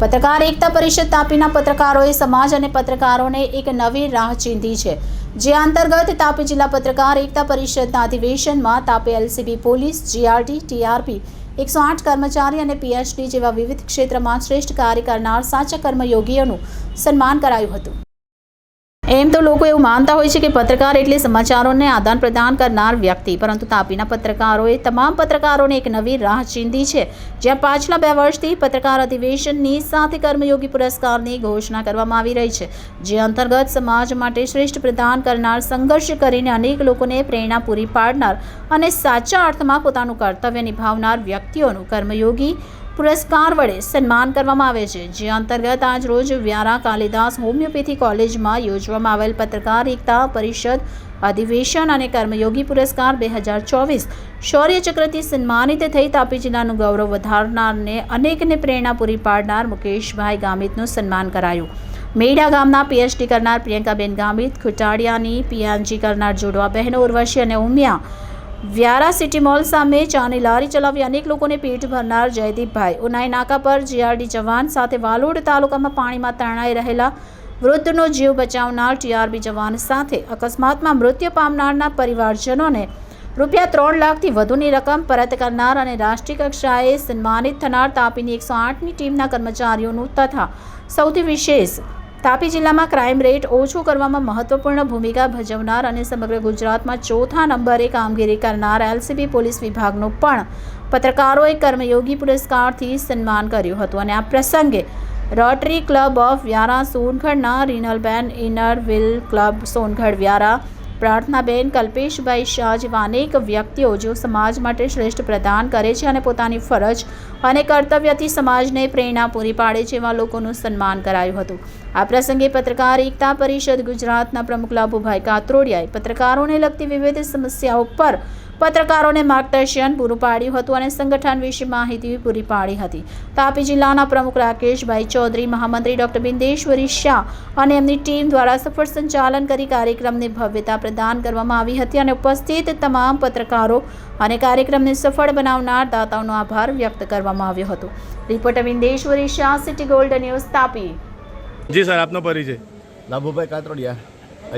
પત્રકાર એકતા પરિષદ તાપીના પત્રકારોએ સમાજ અને પત્રકારોને એક નવી રાહ ચીંધી છે. જે અંતર્ગત તાપી જિલ્લા પત્રકાર એકતા પરિષદના અધિવેશનમાં Tapi LCB police, GRD, TRP, એકસો આઠ કર્મચારી અને પીએચડી જેવા વિવિધ ક્ષેત્રમાં શ્રેષ્ઠ કાર્ય કરનાર સાચા કર્મયોગીઓનું સન્માન કરાયું હતું. એમ તો લોકો એવું માનતા હોય છે કે પત્રકાર એટલે સમાચારોને આદાન પ્રદાન કરનાર વ્યક્તિ, પરંતુ તાપીના પત્રકારોએ તમામ પત્રકારોને એક નવી રાહ ચીંધી છે. જ્યાં પાછલા બે વર્ષથી પત્રકાર અધિવેશનની સાથે કર્મયોગી પુરસ્કારની ઘોષણા કરવામાં આવી રહી છે, જે અંતર્ગત સમાજ માટે શ્રેષ્ઠ પ્રદાન કરનાર સંઘર્ષ કરીને અનેક લોકોને પ્રેરણા પૂરી પાડનાર અને સાચા અર્થમાં પોતાનું કર્તવ્ય નિભાવનાર વ્યક્તિઓનું કર્મયોગી પુરસ્કાર વડે સન્માન કરવામાં આવે છે, જે અંતર્ગત આજ રોજ વ્યારા કાલિદાસ હોમિયોપેથી કોલેજમાં યોજવામાં આવેલ પત્રકાર એકતા પરિષદ અધિવેશન અને કર્મયોગી પુરસ્કાર બે હજાર ચોવીસ શૌર્ય ચક્રથી સન્માનિત થઈ તાપી જિલ્લાનું ગૌરવ વધારનારને અનેકને પ્રેરણા પૂરી પાડનાર મુકેશભાઈ ગામિતનું સન્માન કરાયું. મેડા ગામના પીએચડી કરનાર પ્રિયંકાબેન ગામિત, ખુટાડિયાની પીએનજી કરનાર જોડવા બહેનો ઉર્વશી અને ઉમિયા વ્યારા સિટી મોલ સામે ચાની લારી ચલાવી અનેક લોકોને પેટ ભરનાર જયદીપભાઈ. ઉનાઈ નાકા પર જીઆરડી જવાન સાથે વાલોડ તાલુકામાં પાણીમાં તણાઈ રહેલા વૃદ્ધનો જીવ બચાવનાર ટીઆરબી જવાન સાથે અકસ્માતમાં મૃત્યુ પામનારના પરિવારજનોને રૂપિયા ત્રણ લાખથી વધુની રકમ પરત કરનાર અને રાષ્ટ્રીય કક્ષાએ સન્માનિત થનાર તાપીની એકસો આઠની ટીમના કર્મચારીઓનું તથા સૌથી વિશેષ તાપી જિલ્લામાં ક્રાઇમ રેટ ઓછું કરવામાં મહત્વપૂર્ણ ભૂમિકા ભજવનાર અને સમગ્ર ગુજરાતમાં ચોથા નંબરે કામગીરી કરનાર એલસીબી પોલીસ વિભાગનું પણ પત્રકારોએ કર્મયોગી પુરસ્કારથી સન્માન કર્યું હતું. અને આ પ્રસંગે રોટરી ક્લબ ઓફ વ્યારા સોનગઢના Rinalben inner wheel club Songadh Vyara Prarthnaben કલ્પેશભાઈ શાહ જેવા અનેક વ્યક્તિઓ જેઓ સમાજ માટે શ્રેષ્ઠ પ્રદાન કરે છે અને પોતાની ફરજ અને કર્તવ્યથી સમાજને પ્રેરણા પૂરી પાડે છે એવા લોકોનું સન્માન કરાયું હતું. આ પ્રસંગે પત્રકાર એકતા પરિષદ ગુજરાતના પ્રમુખ લાભુભાઈ કાત્રોડિયાએ પત્રકારોને લગતી વિવિધ સમસ્યાઓ પર પત્રકારોને માર્ગદર્શન પૂરું પાડ્યું હતું અને સંગઠન વિશે માહિતી પૂરી પાડી હતી. તાપી જિલ્લાના પ્રમુખ રાકેશભાઈ ચૌધરી મહામંત્રી ડોક્ટર બિંદેશ્વરી શાહ અને એમની ટીમ દ્વારા સફળ સંચાલન કરી કાર્યક્રમને ભવ્યતા પ્રદાન કરવામાં આવી હતી અને ઉપસ્થિત તમામ પત્રકારો અને કાર્યક્રમને સફળ બનાવનાર દાતાઓનો આભાર વ્યક્ત કરવામાં આવ્યો હતો. Reporter Bindeshwari Shah city gold news Tapi. જી સર આપનો પરિચય. લાભુભાઈ કાતરોડિયા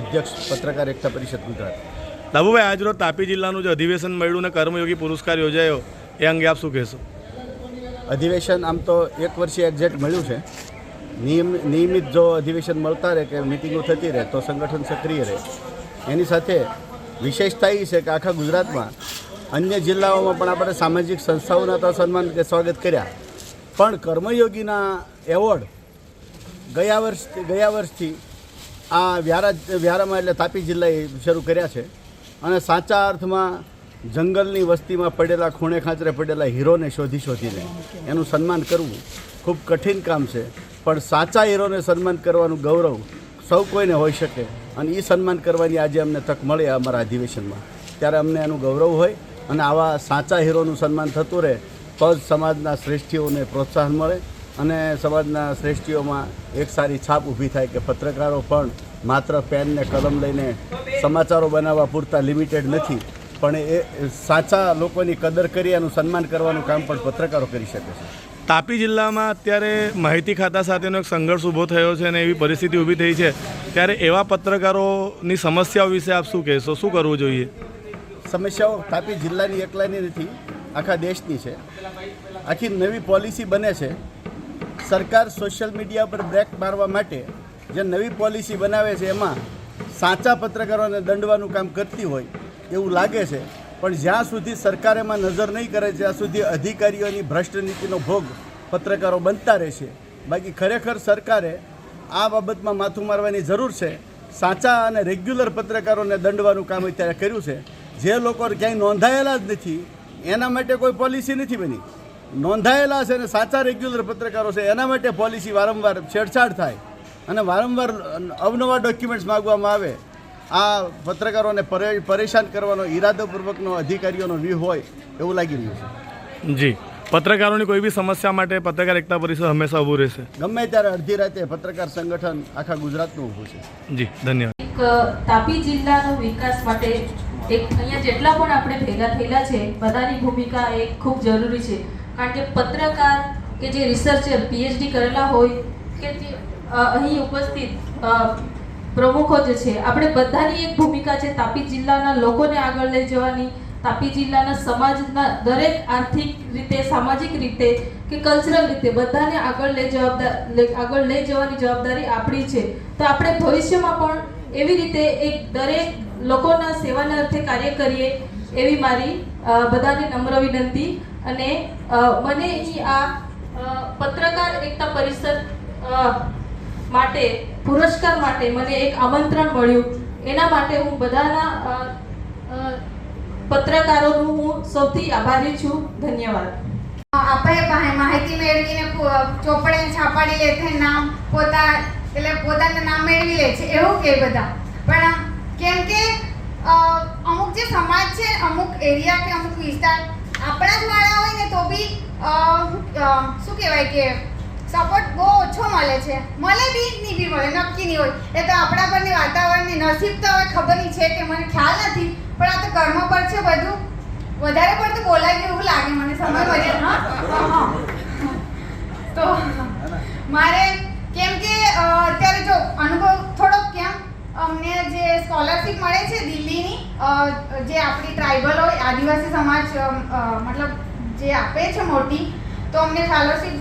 અધ્યક્ષ પત્રકાર એકતા પરિષદ ગુજરાત. લાભુભાઈ આજરોજ તાપી જિલ્લાનું જે અધિવેશન મળ્યું ને કર્મયોગી પુરસ્કાર યોજાયો, એ અંગે આપ શું કહેશો? અધિવેશન આમ તો એક વર્ષે એક્ઝેક્ટ મળ્યું છે. નિયમ, નિયમિત જો અધિવેશન મળતા રહે કે મિટિંગો થતી રહે, તો સંગઠન સક્રિય રહે. એની સાથે વિશેષતા એ છે કે આખા ગુજરાતમાં અન્ય જિલ્લાઓમાં પણ આપણે સામાજિક સંસ્થાઓના તો સન્માન કે સ્વાગત કર્યા. પણ કર્મયોગીના એવોર્ડ ગયા વર્ષ, ગયા વર્ષથી આ વ્યારા, વ્યારામાં એટલે તાપી જિલ્લાએ શરૂ કર્યા છે. અને સાચા અર્થમાં જંગલની વસ્તીમાં પડેલા ખૂણે ખાંચરે પડેલા હીરોને શોધી શોધીને એનું સન્માન કરવું ખૂબ કઠિન કામ છે, પણ સાચા હીરોને સન્માન કરવાનું ગૌરવ સૌ કોઈને હોઈ શકે અને એ સન્માન કરવાની આજે અમને તક મળે અમારા અધિવેશનમાં. ત્યારે અમને એનું ગૌરવ હોય અને આવા સાચા હીરોનું સન્માન થતું રહે, તો જ સમાજના શ્રેષ્ઠીઓને પ્રોત્સાહન મળે અને સમાજના શ્રેષ્ઠીઓમાં એક સારી છાપ ઊભી થાય કે પત્રકારો પણ માત્ર પેન ને કલમ લઈને સમાચારો બનાવવા પૂરતા લિમિટેડ નથી. પણ એ સાચા લોકોની કદર કરી એનું સન્માન કરવાનું કામ પણ પત્રકારો કરી શકે છે. તાપી જિલ્લામાં અત્યારે માહિતી ખાતા સાથેનો એક સંઘર્ષ ઊભો થયો છે અને એવી પરિસ્થિતિ ઊભી થઈ છે. ત્યારે એવા પત્રકારોની સમસ્યાઓ વિશે આપ શું કહેશો? શું કરવું જોઈએ? સમસ્યાઓ તાપી જિલ્લાની એકલાની નથી આખા દેશની છે. આખી નવી પોલિસી બને છે. સરકાર સોશિયલ મીડિયા પર બ્રેક મારવા માટે જે નવી પોલિસી બનાવે છે એમાં સાચા પત્રકારોને દંડવાનું કામ કરતી હોય એવું લાગે છે. પણ જ્યાં સુધી સરકાર એમાં નજર નહીં કરે, ત્યાં સુધી અધિકારીઓની ભ્રષ્ટ નીતિનો ભોગ પત્રકારો બનતા રહેશે. બાકી ખરેખર સરકારે આ બાબતમાં માથું મારવાની જરૂર છે. સાચા અને રેગ્યુલર પત્રકારોને દંડવાનું કામ અત્યારે કર્યું છે. જે લોકો ક્યાંય નોંધાયેલા જ નથી, એના માટે કોઈ પોલિસી નથી બની. નોંધાયેલા છે અને સાચા રેગ્યુલર પત્રકારો છે, એના માટે પોલિસી વારંવાર છેડછાડ થાય. અને વારંવાર અવનવા ડોક્યુમેન્ટ્સ માગવામાં આવે. આ પત્રકારોને પરેશાન કરવાનો ઈરાદોપૂર્વકનો અધિકારીઓનો વ્યૂહ હોય એવું લાગી રહ્યું છે. જી. પત્રકારોની કોઈ બી સમસ્યા માટે પત્રકાર એકતા પરિષદ હંમેશા ઊભું રહેશે. ગમે ત્યારે અડધી રાતે પત્રકાર સંગઠન આખા ગુજરાતનું ઊભું છે. જી ધન્યવાદ. એક તાપી જિલ્લાનો વિકાસ માટે એક અહીંયા જેટલા પણ આપણે ભેગા થયેલા છે બધાની ભૂમિકા એ ખૂબ જરૂરી છે. કારણ કે પત્રકાર કે જે રિસર્ચર પીએચડી કરેલા હોય કે જે અહીં ઉપસ્થિત પ્રમુખો જે છે, આપણે બધાની એક ભૂમિકા છે તાપી જિલ્લાના લોકોને આગળ લઈ જવાની, તાપી જિલ્લાના સમાજના દરેક આર્થિક રીતે, સામાજિક રીતે કે કલ્ચરલ રીતે બધાને આગળ લઈ જવાબદાર આગળ લઈ જવાની જવાબદારી આપણી છે. તો આપણે ભવિષ્યમાં પણ એવી રીતે એક દરેક લોકોના સેવાના અર્થે કાર્ય કરીએ એવી મારી બધાને નમ્ર વિનંતી અને મને અહીં આ પત્રકાર એકતા પરિષદ માટે, પુરસ્કાર માટે મને એક આમંત્રણ મળ્યું. એના માટે હું બધાના પત્રકારોનું હું સૌથી આભારી છું. ધન્યવાદ. આપણે માહિતી મેળવીને ચોપડે છાપાડી લે છે નામ પોતા, એટલે પોતાનું નામ મેળવી લે છે, એવું કે બધા? પણ કેમ કે અમુક જે સમાજ છે, અમુક એરિયા કે અમુક વિસ્તાર, આપણા જ વાળા હોય ને તો બી શું કહેવાય કે સપોર્ટ બહુ ઓછો મળે છે. મળે બી નહીં બી મળે નક્કી નહીં હોય. એ તો આપણા પરની વાતાવરણની નસીબ તો હવે ખબર નહીં છે કે મને ખ્યાલ નથી પણ આ તો કર્મ પર છે બધું. વધારે પડતું બોલાય એવું લાગે મને સમય હા. તો મારે કેમ કે અત્યારે જો અનુભવ થોડોક કેમ અમને જે સ્કોલરશિપ મળે છે દિલ્હીની જે આપણી ટ્રાઇબલ હોય આદિવાસી સમાજ મતલબ જે આપે છે મોટી તો અમને ફેલોશિપ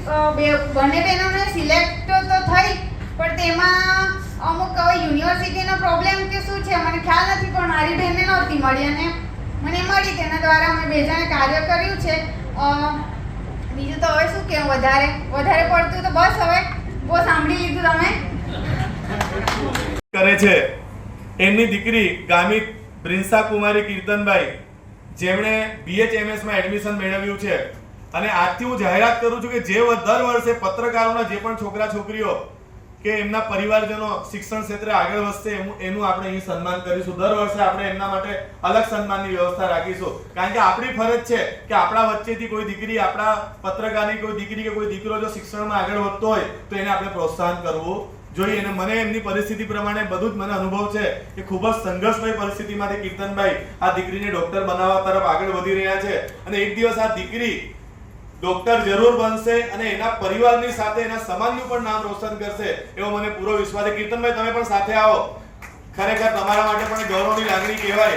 બંને બહેનોને સિલેક્ટ તો થઈ, પણ તેમાં અમુક હવે યુનિવર્સિટીનો પ્રોબ્લેમ કે શું છે, મને ખ્યાલ નથી, પણ મારી બહેનને નહોતી મળી અને મને મળી, તેના દ્વારા અમે બે જણે કાર્ય કર્યું છે. બીજું તો હવે શું કેવું, વધારે વધારે પડતું તો બસ હવે, બહુ સાંભળી લીધું તમે. કરે છે. એમની દીકરી ગામિત પ્રિન્સા કુમારી કીર્તનભાઈ, જેમણે બીએચએમએસમાં એડમિશન મેળવ્યું છે. અને આજથી હું જાહેરાત કરું છું કે જે દર વર્ષે પત્રકારોના જે પણ છોકરા છોકરીઓ કે એમના પરિવારજનો શિક્ષણ ક્ષેત્રે આગળ વધશે એનું- આપણે અહીં સન્માન કરીશું. દર વર્ષે આપણે એમના માટે અલગ સન્માનની વ્યવસ્થા રાખીશું. કારણ કે આપણી ફરજ છે કે આપણા વચ્ચેથી કોઈ દીકરી, આપણા પત્રકારની કોઈ દીકરી કે કોઈ દીકરો જો શિક્ષણમાં આગળ વધતો હોય, તો એને આપણે પ્રોત્સાહન કરવું જોઈએ. અને મને એમની પરિસ્થિતિ પ્રમાણે બધું જ મને અનુભવ છે કે ખૂબ જ સંઘર્ષમય પરિસ્થિતિમાંથી કીર્તનભાઈ આ દીકરીને ડોક્ટર બનાવવા તરફ આગળ વધી રહ્યા છે. અને એક દિવસ આ દીકરી ડોક્ટર જરૂર બનશે અને એના પરિવારની સાથે એના સમાજનું પણ નામ રોશન કરશે, એવો મને પૂરો વિશ્વાસ છે. કીર્તનભાઈ, તમે પણ સાથે આવો. ખરેખર તમારા માટે પણ ગૌરવની લાગણી કહેવાય.